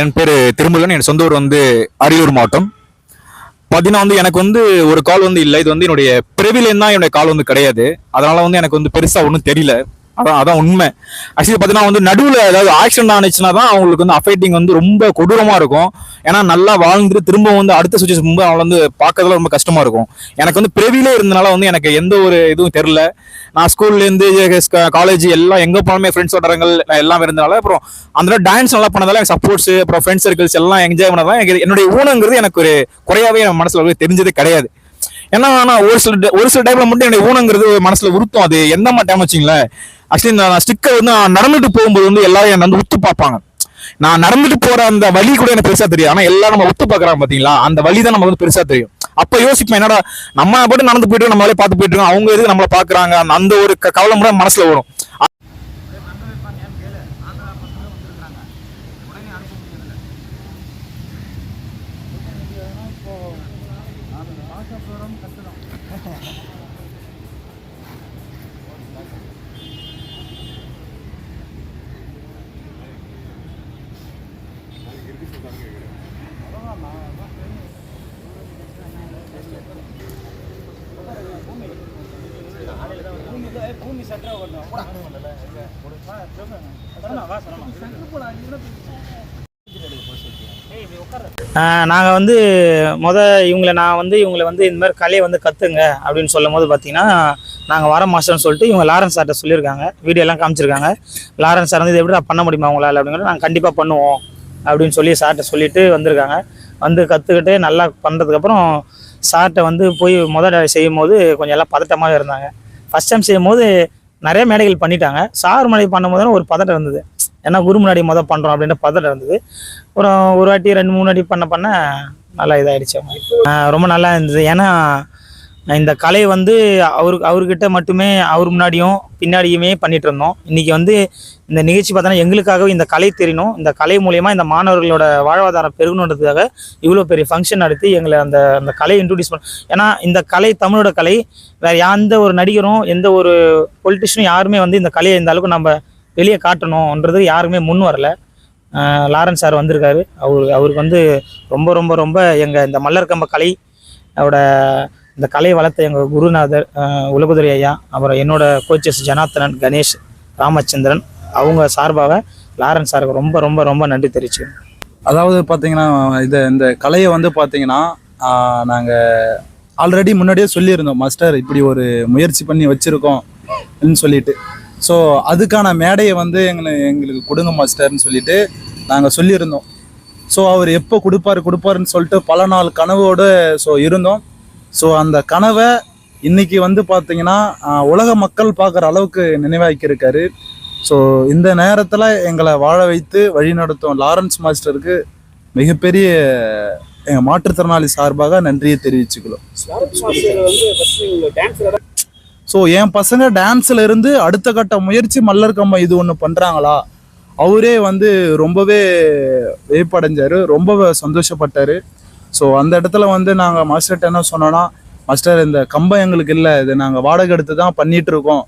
என் பேர் திருமுருகன் என் சொந்த ஊர் வந்து அரியலூர் மாவட்டம். பார்த்தீங்கன்னா வந்து எனக்கு வந்து ஒரு கால் வந்து இல்லை. இது வந்து என்னுடைய பிறவிலேருந்து தான் என்னுடைய கால் வந்து கிடையாது. அதனால் வந்து எனக்கு வந்து பெருசாக ஒன்றும் தெரியல. அதான் அதான் உண்மை. ஆக்சுவலி பார்த்தீங்கன்னா வந்து நடுவில் ஏதாவது ஆக்சிடென்ட் ஆனிச்சுன்னா தான் அவங்களுக்கு வந்து அஃபைட்டிங் வந்து ரொம்ப கொடூரமாக இருக்கும். ஏன்னா நல்லா வாழ்ந்துட்டு திரும்ப வந்து அடுத்த சுச்சுவேஷன் ரொம்ப அவங்கள வந்து பார்க்கறதுல ரொம்ப கஷ்டமாக இருக்கும். எனக்கு வந்து பிறவிலே இருந்தனால வந்து எனக்கு எந்த ஒரு இதுவும் தெரில நான் ஸ்கூல்லேருந்து காலேஜ் எல்லாம் எங்கே போனாலுமே ஃப்ரெண்ட்ஸ் வட்டாரங்கள் எல்லாம் இருந்தனால அப்புறம் அந்த டான்ஸ் நல்லா பண்ணதால எனக்கு சப்போர்ட்ஸ் அப்புறம் ஃப்ரெண்ட்ஸ் சர்க்கிள்ஸ் எல்லாம் என்ஜாய் பண்ணதான் எனக்கு என்னுடைய ஊனங்கிறது எனக்கு ஒரு குறையாவே என் மனசில் தெரிஞ்சதே கிடையாது. ஏன்னா நான் ஒரு சில ஒரு சில டைம்ல மட்டும் என்னை ஊனங்கிறது மனசுல உருத்தம் அது எந்த மாதிரி டைம் வச்சுங்களேன்? ஆக்சுவலி நான் ஸ்டிக்கர் வந்து நான் நடந்துட்டு போகும்போது வந்து எல்லாரும் என்னை வந்து உத்து பார்ப்பாங்க. நான் நடந்துட்டு போற அந்த வழி கூட எனக்கு பெருசா தெரியும் ஆனா எல்லாரும் நம்ம உத்து பாக்குறாங்க பாத்தீங்களா? அந்த வழி தான் நம்ம வந்து பெருசா தெரியும். அப்ப யோசிப்பேன் என்னடா நம்ம போட்டு நடந்து போயிட்டு நம்மளே பார்த்து போயிட்டு இருக்கோம். அவங்க இது நம்மளை பாக்குறாங்க அந்த- ஒரு க- கவலை கூட மனசுல வரும். நாங்கள் வந்து முத இவங்களை நான் வந்து இவங்களை வந்து இந்த மாதிரி கலையை வந்து கற்றுங்க அப்படின்னு சொல்லும் போது பார்த்தீங்கன்னா நாங்கள் வர மாஸ்டர்னு சொல்லிட்டு இவங்க லாரன்ஸ் சார்ட்ட சொல்லியிருக்காங்க. வீடியோலாம் காமிச்சிருக்காங்க. லாரன்ஸ் சார் வந்து இது எப்படி பண்ண முடியுமா உங்களால்? அப்படிங்கிறத நாங்கள் கண்டிப்பாக பண்ணுவோம். அப்படின்னு சொல்லி சார்ட்ட சொல்லிட்டு வந்திருக்காங்க. வந்து கற்றுக்கிட்டு நல்லா பண்ணுறதுக்கப்புறம் சார்கிட்ட வந்து போய் முதல் செய்யும் போது கொஞ்சம் எல்லாம் பதட்டமாக இருந்தாங்க. ஃபஸ்ட் டைம் செய்யும் போது நிறைய மேடைகள் பண்ணிட்டாங்க. சார் முன்னாடி பண்ணும்போது ஒரு பதட்டம் இருந்தது. ஏன்னா குரு முன்னாடி முதல் பண்ணுறோம் அப்படின்ற பதட்டம் இருந்தது. அப்புறம் ஒரு வாட்டி ரெண்டு மூணு வாட்டி பண்ண பண்ண நல்லா இதாயிடுச்சு. அவங்க ரொம்ப நல்லா இருந்தது. ஏன்னா இந்த கலை வந்து அவருக்கு அவர்கிட்ட மட்டுமே அவர் முன்னாடியும் பின்னாடியுமே பண்ணிட்டு இருந்தோம் இன்னைக்கு வந்து இந்த நிகழ்ச்சி பார்த்தோன்னா எங்களுக்காகவே இந்த கலை தெரியணும் இந்த கலை மூலயமா இந்த மாணவர்களோட வாழ்வாதாரம் பெருகணுன்றதுக்காக இவ்வளோ பெரிய ஃபங்க்ஷன் நடத்தி எங்களை அந்த அந்த கலையை இன்ட்ரடியூஸ் பண்ண ஏன்னா இந்த கலை தமிழோட கலை வேற எந்த ஒரு நடிகரும் எந்த ஒரு பொலிட்டிஷியனும் யாருமே வந்து இந்த கலையை இந்த அளவுக்கு நம்ம வெளியே காட்டணுன்றது யாருமே முன் வரல. லாரன்ஸ் சார் வந்திருக்காரு. அவர் அவருக்கு வந்து ரொம்ப ரொம்ப ரொம்ப எங்கள் இந்த மல்லர் கம்ப கலை அவரோட இந்த கலை வளர்த்த எங்கள் குருநாதர் உலகுதுரை ஐயா அப்புறம் என்னோட கோச்சஸ் ஜனார்த்தனன் கணேஷ் ராமச்சந்திரன் அவங்க சார்பாக லாரன்ஸ் சாருக்கு ரொம்ப ரொம்ப ரொம்ப நன்றி தெரிவிச்சு அதாவது பார்த்தீங்கன்னா இது இந்த கலையை வந்து பார்த்தீங்கன்னா நாங்கள் ஆல்ரெடி முன்னாடியே சொல்லியிருந்தோம். மாஸ்டர் இப்படி ஒரு முயற்சி பண்ணி வச்சுருக்கோம். சொல்லிட்டு. ஸோ அதுக்கான மேடையை வந்து எங்களை எங்களுக்கு கொடுங்க மாஸ்டர்னு சொல்லிட்டு நாங்கள் சொல்லியிருந்தோம். ஸோ அவர் எப்போ கொடுப்பாரு கொடுப்பாருன்னு சொல்லிட்டு பல நாள் கனவோடு ஸோ இருந்தோம். ஸோ அந்த கனவை இன்னைக்கு வந்து பார்த்தீங்கன்னா உலக மக்கள் பார்க்குற அளவுக்கு நினைவாக்கியிருக்காரு. ஸோ இந்த நேரத்தில் எங்களை வாழ வைத்து வழிநடத்தும் லாரன்ஸ் மாஸ்டருக்கு மிகப்பெரிய எங்கள் மாற்றுத்திறனாளி சார்பாக நன்றியை தெரிவிச்சுக்கிறோம். ஸோ என் பசங்க டான்ஸ்ல இருந்து அடுத்த கட்ட முயற்சி மல்லர் கம்பம் இது ஒன்று பண்ணுறாங்களா அவரே வந்து ரொம்பவே வியப்படைஞ்சாரு ரொம்ப சந்தோஷப்பட்டாரு. ஸோ அந்த இடத்துல வந்து நாங்கள் மாஸ்டர்கிட்ட என்ன சொன்னோன்னா மாஸ்டர் இந்த கம்பம் எங்களுக்கு இல்லை. இது நாங்கள் வாடகை எடுத்து தான் பண்ணிட்டு இருக்கோம்.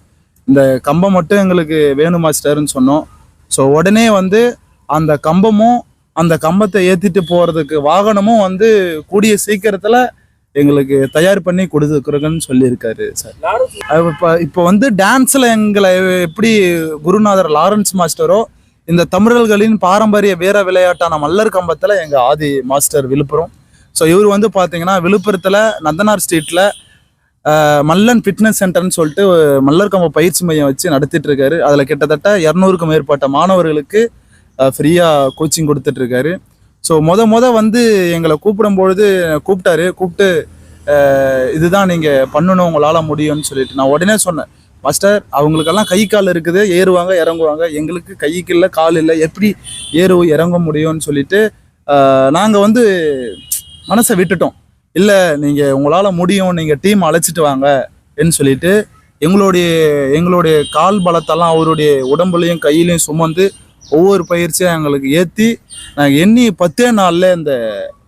இந்த கம்பம் மட்டும் எங்களுக்கு வேணும் மாஸ்டர்னு சொன்னோம். ஸோ உடனே வந்து அந்த கம்பமும் அந்த கம்பத்தை ஏற்றிட்டு போகிறதுக்கு வாகனமும் வந்து கூடிய சீக்கிரத்தில் எங்களுக்கு தயார் பண்ணி கொடுத்துருக்குறோங்கன்னு சொல்லியிருக்காரு சார் இப்போ இப்போ வந்து டான்ஸில் எங்களை எப்படி குருநாதர் லாரன்ஸ் மாஸ்டரோ இந்த தமிழர்களின் பாரம்பரிய வீர விளையாட்டான மல்லர் கம்பத்தில் எங்கள் ஆதி மாஸ்டர் விழுப்புரம் ஸோ இவர் வந்து பார்த்தீங்கன்னா விழுப்புரத்தில் நந்தனார் ஸ்ட்ரீட்டில் மல்லன் ஃபிட்னஸ் சென்டர்னு சொல்லிட்டு மல்லர் கம்ப பயிற்சி மையம் வச்சு நடத்திட்டு இருக்காரு அதில் கிட்டத்தட்ட இரநூறுக்கும் மேற்பட்ட மாணவர்களுக்கு ஃப்ரீயாக கோச்சிங் கொடுத்துட்ருக்காரு ஸோ மொத மொத வந்து எங்களை கூப்பிடும்பொழுது கூப்பிட்டாரு. கூப்பிட்டு இதுதான் நீங்கள் பண்ணணும் உங்களால் முடியும்னு சொல்லிட்டு. நான் உடனே சொன்னேன் மாஸ்டர் அவங்களுக்கெல்லாம் கை கால் இருக்குது. ஏறுவாங்க இறங்குவாங்க. எங்களுக்கு கைக்கு இல்லை கால் இல்லை. எப்படி ஏறு இறங்க முடியும்னு சொல்லிட்டு நாங்கள் வந்து மனசை விட்டுட்டோம். இல்லை நீங்கள் உங்களால் முடியும் நீங்கள் டீம் அழைச்சிட்டு வாங்க ன்னு சொல்லிட்டு எங்களுடைய எங்களுடைய கால் பலத்தெல்லாம் அவருடைய உடம்புலையும் கையிலையும் சுமந்து ஒவ்வொரு பயிற்சியாக எங்களுக்கு ஏற்றி நாங்கள் எண்ணி பத்தே நாளில் இந்த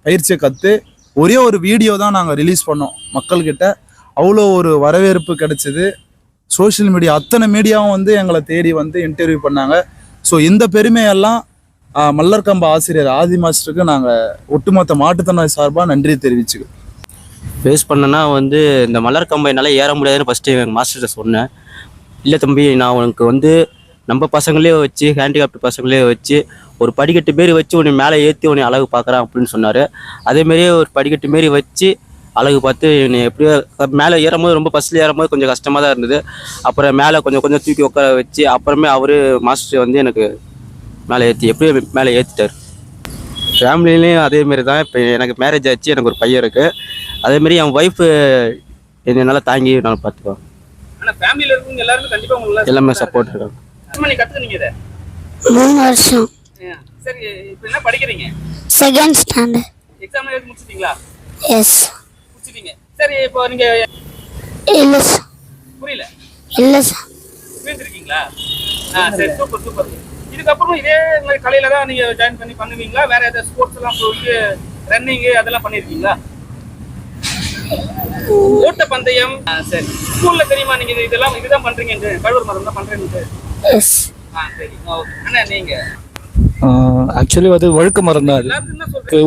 பயிற்சியை கற்று ஒரே ஒரு வீடியோ தான் நாங்கள் ரிலீஸ் பண்ணோம் மக்கள்கிட்ட. அவ்வளோ ஒரு வரவேற்பு கிடைச்சிது. சோஷியல் மீடியா அத்தனை மீடியாவும் வந்து எங்களை தேடி வந்து இன்டர்வியூ பண்ணாங்க. ஸோ இந்த பெருமையெல்லாம் மல்லர்கம்ப ஆசிரியர் ஆதி மாஸ்டருக்கு நாங்கள் ஒட்டுமொத்த மாட்டுத்தனாய் சார்பாக நன்றி தெரிவிச்சுக்கிறோம். ஃபேஸ் பண்ணனா வந்து இந்த மலர் கம்பை என்னால் ஏற முடியாதுன்னு ஃபஸ்ட்டு எங்கள் மாஸ்டர்கிட்ட சொன்னேன். இல்லை தம்பி நான் உனக்கு வந்து நம்ம பசங்களே வச்சு ஹேண்டிகிராஃப்ட் பசங்களே வச்சு ஒரு படிக்கட்டு மாரி வச்சு உன்னை மேலே ஏற்றி உன்னை அழகு பார்க்குறான் அப்படின்னு சொன்னார். அதேமாரியே ஒரு படிக்கட்டு மாரி வச்சு அழகு பார்த்து என்னை எப்படியோ மேலே ஏறும்போது ரொம்ப ஃபஸ்ட்டில் ஏறும்போது கொஞ்சம் கஷ்டமாக தான் இருந்தது. அப்புறம் மேலே கொஞ்சம் கொஞ்சம் தூக்கி உட்கார வச்சு அப்புறமே அவர் மாஸ்டர் வந்து எனக்கு மேலே ஏற்றி எப்படியோ மேலே ஏற்றிட்டார் ஃபேமிலிலையும் அதேமாரி தான். இப்போ எனக்கு மேரேஜ் ஆச்சு எனக்கு ஒரு பையன் இருக்குது அதேமாரி என் ஒய்ஃபு என்னை நல்லா தாங்கி நான் பார்த்துக்குவேன் ஆனா ஃபேமிலியில இருக்கவங்க எல்லாருமே கண்டிப்பா உங்களுக்கு எல்லாமே சப்போர்ட் இருக்காங்க. மூணு வருஷம். சரி இப்போ என்ன படிக்கிறீங்க? செகண்ட் ஸ்டாண்டர்ட் எக்ஸாம் எழுதி முடிச்சிட்டீங்களா? எஸ் முடிச்சிட்டீங்க. சரி இப்போ நீங்க இல்லை சார் புரியல. இல்லை சார் புரிஞ்சிருக்கீங்களா ஆ சரி சூப்பர் சூப்பர். இதுக்கப்புறம் இதே மாதிரி கலையில தான் நீங்க ஜாயின் பண்ணி பண்ணுவீங்களா? வேற ஏதாவது ஸ்போர்ட்ஸ் எல்லாம் போயிட்டு ரன்னிங் அதெல்லாம் பண்ணிருக்கீங்களா? ஓட்ட பந்தயம் சரி. ஸ்கூல்ல தெரியுமா நீங்க இது- இதெல்லாம் இதுதான் பண்றீங்க கழுவர் மரம் தான் பண்றீங்க ஆ சரி. ஓகே அண்ணா நீங்க? ஆக்சுவலி அது வழுக்க மரம் தான் அது.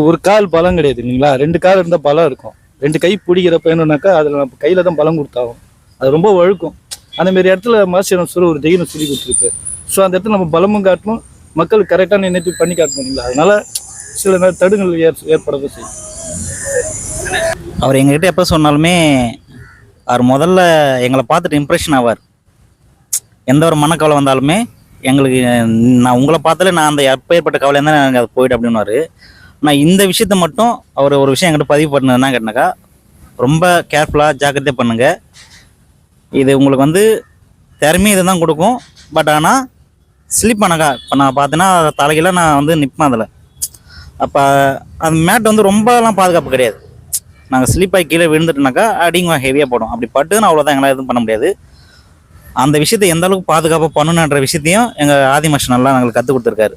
ஒரு கால் பலம் கிடையாது இல்லைங்களா? ரெண்டு கால் இருந்தால் பலம் இருக்கும். ரெண்டு கை பிடிக்கிறப்ப என்னன்னாக்கா அதில் நம்ம கையில் தான் பலம் கொடுத்தாகும் அது ரொம்ப வழுக்கும். அந்த மாதிரி இடத்துல மாஸ்டர் சொல்லி ஒரு தைரியம் சொல்லி கொடுத்துருப்பாரு. ஸோ அந்த இடத்துல நம்ம பலமும் காட்டணும் மக்கள் கரெக்டான நினைப்பு பண்ணி காட்டணும் இல்லை அதனால சில நேரம் தடுங்கள் ஏற் ஏற்படுறது செய்யும். அவர் எங்ககிட்ட எப்போ சொன்னாலுமே அவர் முதல்ல எங்களை பார்த்துட்டு இம்ப்ரெஷன் ஆவார். எந்த ஒரு மனக்கவலை வந்தாலுமே எங்களுக்கு நான் உங்களை பார்த்தாலே நான் அந்த எப்பேற்பட்ட கவலை இருந்தால் எனக்கு அது போயிட்டு அப்படின்னாரு நான் இந்த விஷயத்த மட்டும் அவர் ஒரு விஷயம் எங்கிட்ட பதிவு பண்ணதுன்னா கேட்டினாக்கா ரொம்ப கேர்ஃபுல்லாக ஜாக்கிரதையாக பண்ணுங்கள் இது உங்களுக்கு வந்து திறமையும் இது தான் கொடுக்கும். பட் ஆனால் ஸ்லிப் பண்ணக்கா இப்போ நான் பார்த்தேன்னா தலைகீழ நான் வந்து நிற்பேன் அதில். அப்போ அந்த மேட் வந்து ரொம்பலாம் பாதுகாப்பு கிடையாது. நாங்கள் ஸ்லிப் ஆகி கீழே விழுந்துட்டோம்னாக்கா அடிங்க ஹெவியாக போடும். அப்படி பட்டுன்னு அவ்வளோதான் எங்களால் எதுவும் பண்ண முடியாது. அந்த விஷயத்தை எந்த அளவுக்கு பாதுகாப்பாக பண்ணணுன்ற விஷயத்தையும் எங்கள் ஆதி மாஸ்டர் நல்லா எங்களுக்கு கற்றுக் கொடுத்துருக்காரு.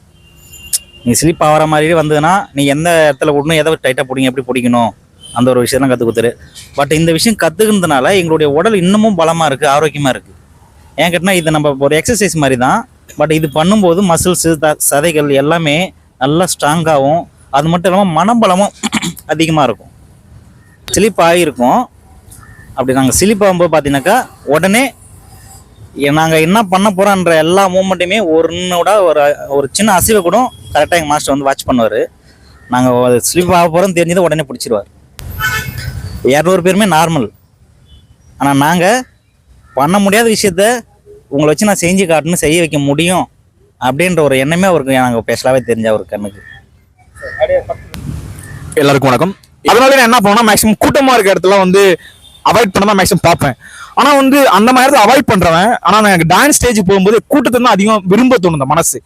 நீ ஸ்லிப் ஆகிற மாதிரியே வந்ததுன்னா நீ எந்த இடத்துல விடணும் எதை டைட்டாக பிடிங்க எப்படி பிடிக்கணும் அந்த ஒரு விஷயம்லாம் கற்றுக் கொடுத்துரு. பட் இந்த விஷயம் கற்றுக்கிறதுனால எங்களுடைய உடல் இன்னமும் பலமாக இருக்குது ஆரோக்கியமாக இருக்குது ஏன் கேட்டால் இது நம்ம ஒரு எக்ஸசைஸ் மாதிரி தான் பட் இது பண்ணும்போது மசில்ஸு த சதைகள் எல்லாமே நல்லா ஸ்ட்ராங்காகவும் அது மட்டும் இல்லாமல் மனபலமும் அதிகமாக இருக்கும். ஸ்லிப் இருக்கும். அப்படி நாங்கள் சிலிப்பாகும்போது பார்த்தீங்கன்னாக்கா உடனே நாங்கள் என்ன பண்ண போகிறோன்ற எல்லா மூமெண்ட்டுமே ஒன்னோட ஒரு ஒரு சின்ன அசைவை கூட கரெக்டாக எங்கள் மாஸ்டர் வந்து வாட்ச் பண்ணுவார். நாங்கள் ஸ்லிப் ஆக போகிறோம் தெரிஞ்சதை உடனே பிடிச்சிருவார். இரநூறு பேருமே நார்மல் ஆனால் நாங்கள் பண்ண முடியாத விஷயத்த உங்களை வச்சு நான் செஞ்சு காட்டணும் செய்ய வைக்க முடியும் அப்படின்ற ஒரு எண்ணமே அவருக்கு எனக்கு ஸ்பெஷலாகவே தெரிஞ்ச ஒரு கண்ணுக்கு. எல்லாருக்கும் வணக்கம். அதனால நான் என்ன பண்ணுவேன்னா மேக்ஸிமம் கூட்டமா இருக்க இடத்துல வந்து அவாய்ட் பண்ண தான் மேக்ஸிமம் பார்ப்பேன். ஆனா வந்து அந்த மாதிரி அவாய்ட் பண்றவன் ஆனா நான் எனக்கு டான்ஸ் ஸ்டேஜ் போகும்போது கூட்டத்தை தான் அதிகம் விரும்ப தோணும் மனசு.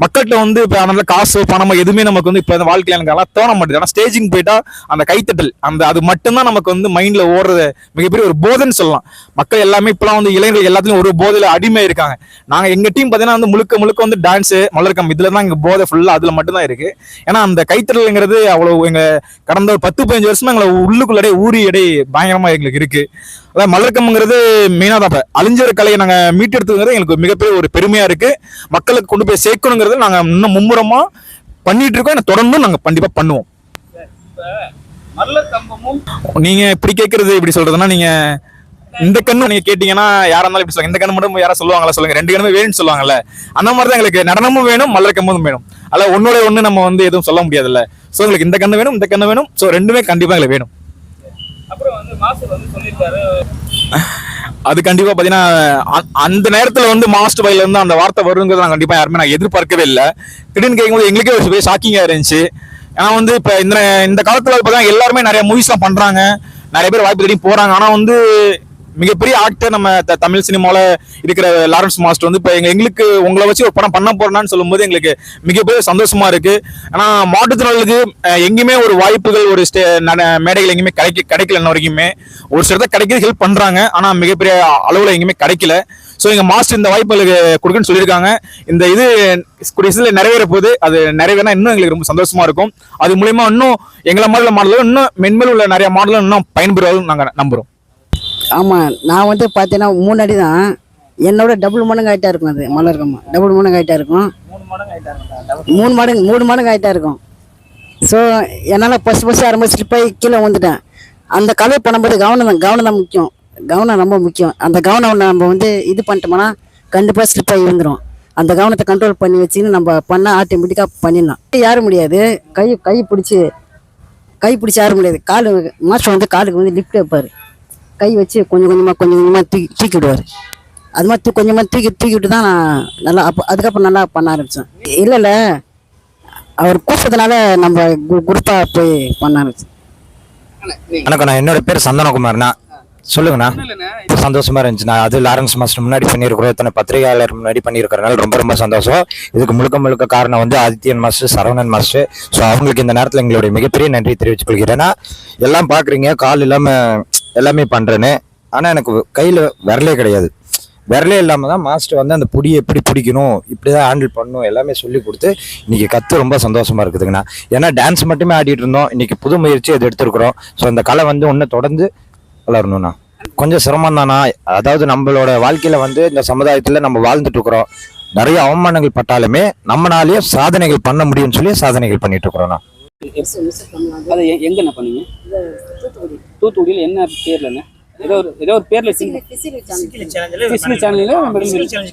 மக்கள்கிட்ட வந்து இப்போ அதனால காசோ பணமோ எதுவுமே நமக்கு வந்து இப்போ அந்த வாழ்க்கையில் எனக்கு நல்லா தோண மாட்டேது ஆனால் ஸ்டேஜிங் போயிட்டா அந்த கைத்தட்டல் அந்த அது மட்டும்தான் நமக்கு வந்து மைண்டில் ஓடுறது மிகப்பெரிய ஒரு போதைன்னு சொல்லலாம். மக்கள் எல்லாமே இப்போலாம் வந்து இளைஞர்கள் எல்லாத்துலையும் ஒரு போதையில் அடிமை இருக்காங்க. நாங்கள் எங்கள் டீம் பார்த்தீங்கன்னா வந்து முழுக்க முழுக்க வந்து டான்ஸு மலர்க்கம் இதில் தான் எங்கள் போதை ஃபுல்லாக அதில் மட்டும்தான் இருக்குது ஏன்னா அந்த கைத்தட்டல்ங்கிறது அவ்வளோ எங்கள் கடந்த ஒரு பத்து பதினஞ்சு வருஷமா எங்களை உள்ளுக்குள்ளடே ஊறி எடை பயங்கரமாக எங்களுக்கு இருக்குது அதாவது மலர்க்கம்ங்கிறது மெயினாக தான் இப்போ. அழிஞ்சர் கலையை நாங்கள் மீட்டெடுத்துங்கிறது எங்களுக்கு மிகப்பெரிய ஒரு பெருமையாக இருக்கு. மக்களுக்கு கொண்டு போய் சேர்க்கணுங்கிறது நாங்கள் இன்னும் மும்முரமாக பண்ணிட்டு இருக்கோம். தொடர்ந்து நாங்கள் கண்டிப்பாக பண்ணுவோம். நீங்க இப்படி கேட்கறது இப்படி சொல்றதுன்னா நீங்க இந்த கண்ணு நீங்க கேட்டீங்கன்னா யாரா இருந்தாலும் இப்படி சொல்லுங்க. இந்த கண்ணு மட்டும் யாரா சொல்லுவாங்களா சொல்லுங்க. ரெண்டு கண்ணுமே வேணும்னு சொல்லுவாங்கல்ல. அந்த மாதிரி தான் எங்களுக்கு நடனமும் வேணும் மலர் கம்பமும் வேணும். அல்ல ஒன்னோட ஒண்ணு நம்ம வந்து எதுவும் சொல்ல முடியாதுல்ல. ஸோ எங்களுக்கு இந்த கண்ணு வேணும் இந்த கண்ணு வேணும். ஸோ ரெண்டுமே கண்டிப்பா எங்களுக்கு வேணும். அப்புறம் வந்து மாஸ்டர் வந்து சொல்லியிருக்காரு. அது கண்டிப்பா பாத்தீங்கன்னா அந்த நேரத்துல வந்து மாஸ்டர் பையில இருந்து அந்த வார்த்தை வருங்கிறது நான் கண்டிப்பா யாருமே நான் எதிர்பார்க்கவே இல்லை. திடீர்னு கேட்கும்போது எங்களுக்கே ஒரு பெரிய ஷாக்கிங்கா இருந்துச்சு. ஏன்னா வந்து இப்ப இந்த இந்த காலத்துல பார்த்தா எல்லாருமே நிறைய மூவிஸ்லாம் பண்றாங்க. நிறைய பேர் வாய்ப்பு தேடி போறாங்க. ஆனா வந்து மிகப்பெரிய ஆக்டர் நம்ம த- தமிழ் சினிமாவில் இருக்கிற லாரன்ஸ் மாஸ்டர் வந்து இப்போ எங்கள் எங்களுக்கு உங்களை வச்சு ஒரு படம் பண்ண போறேன்னு சொல்லும்போது எங்களுக்கு மிகப்பெரிய சந்தோஷமா இருக்கு. ஆனால் மாற்றுத்திறனாளிகளுக்கு எங்கேயுமே ஒரு வாய்ப்புகள் ஒரு ஸ்டே மேடைகள் எங்கேயுமே கிடைக்க கிடைக்கல இன்ன வரைக்குமே. ஒரு சிலத்தை கிடைக்கிறது ஹெல்ப் பண்றாங்க. ஆனால் மிகப்பெரிய அளவில் எங்கேயுமே கிடைக்கல. ஸோ எங்கள் மாஸ்டர் இந்த வாய்ப்புகளுக்கு கொடுக்குன்னு சொல்லியிருக்காங்க. இந்த இது கூடிய நிறைவேற போகுது. அது நிறைவேறினா இன்னும் எங்களுக்கு ரொம்ப சந்தோஷமா இருக்கும். அது மூலியமா இன்னும் எங்களை மாதிரி மாடலும் இன்னும் மென்மேல் உள்ள நிறைய மாடலும் இன்னும் பயன்பெறுவதும் நாங்கள் நம்புறோம். ஆமாம் நான் வந்து பார்த்தீங்கன்னா மூணு அடி தான் என்னோட டபுள் மடங்கு ஹைட்டாக இருக்கும் அது மலர்கம்மா டபுள் மடங்கு ஹைட்டாக இருக்கும். மூணு மடங்கு மூணு மடங்கு ஆகிட்டா இருக்கும். ஸோ என்னால் ஃபஸ்ட் ஃபஸ்ட்டு ஆரம்பிச்சு ஸ்லிப் ஆகி கீழே வந்துட்டேன் அந்த கலை பண்ணும்போது கவனம் தான் கவனம் தான் முக்கியம். கவனம் ரொம்ப முக்கியம். அந்த கவனம் நம்ம வந்து இது பண்ணிட்டோம்னா கண்டிப்பாக ஸ்லிப் ஆகி விழுந்துரும். அந்த கவனத்தை கண்ட்ரோல் பண்ணி வச்சுன்னு நம்ம பண்ணால் ஆட்டோமேட்டிக்காக பண்ணிடலாம். யாரும் முடியாது. கை கை பிடிச்சி கை பிடிச்சி யாரும் முடியாது. கால் மாஸ்டர் வந்து காலுக்கு வந்து லிஃப்ட் வைப்பார். கை வச்சு கொஞ்சம் கொஞ்சமாக கொஞ்சம் கொஞ்சமாக தூக்கி தூக்கி விடுவார் அது மாதிரி தூ கொஞ்சமாக தூக்கி தூக்கி விட்டு தான் நான் நல்லா அப்போ அதுக்கப்புறம் நல்லா பண்ண ஆரம்பித்தேன் இல்லை இல்லை. அவர் கூப்பிட்டதுனால நம்ம குரூப்பாக போய் பண்ண ஆரம்பிச்சோம் வணக்கண்ணா என்னோட பேர் சந்தனகுமார்ண்ணா. சொல்லுங்கண்ணா. இப்போ சந்தோஷமா இருந்துச்சுண்ணா. அது லாரன்ஸ் மாஸ்டர் முன்னாடி பண்ணியிருக்கிறோம். இத்தனை பத்திரிகையாளர் முன்னாடி பண்ணியிருக்கிறனால ரொம்ப ரொம்ப சந்தோஷம். இதுக்கு முழுக்க முழுக்க காரணம் வந்து Adityan master Saravanan master. So அவங்களுக்கு இந்த நேரத்தில் எங்களுடைய மிகப்பெரிய நன்றி தெரிவித்துக் கொள்கிறேன்னா எல்லாம் பார்க்குறீங்க கால் இல்லாமல் எல்லாமே பண்ணுறேன்னு ஆனால் எனக்கு கையில் விரலே கிடையாது. விரலே இல்லாமல் தான் மாஸ்டர் வந்து அந்த புடியை எப்படி பிடிக்கணும் இப்படி தான் ஹேண்டில் பண்ணணும் எல்லாமே சொல்லி கொடுத்து இன்னைக்கு கற்று ரொம்ப சந்தோஷமா இருக்குதுங்கண்ணா. ஏன்னா டான்ஸ் மட்டுமே ஆடிட்டு இருந்தோம். இன்னைக்கு புது முயற்சி அது எடுத்திருக்கிறோம். ஸோ அந்த கலை வந்து ஒன்று தொடர்ந்து வளரணும்ண்ணா. கொஞ்சம் சிரமம் தானா அதாவது நம்மளோட வாழ்க்கையில வந்து இந்த சமுதாயத்தில் நம்ம வாழ்ந்துட்டு இருக்கிறோம். நிறைய அவமானங்கள் பட்டாலுமே நம்மனாலேயே சாதனைகள் பண்ண முடியும்னு சொல்லி சாதனைகள் பண்ணிட்டு இருக்கிறோம்ண்ணா. அதை எ- எங்கண்ணா பண்ணீங்க? தூத்துக்குடியில் என்ன பேர்லண்ணே ஏதோ ஒரு ஏதோ ஒரு பேர்ல சேனல் Physical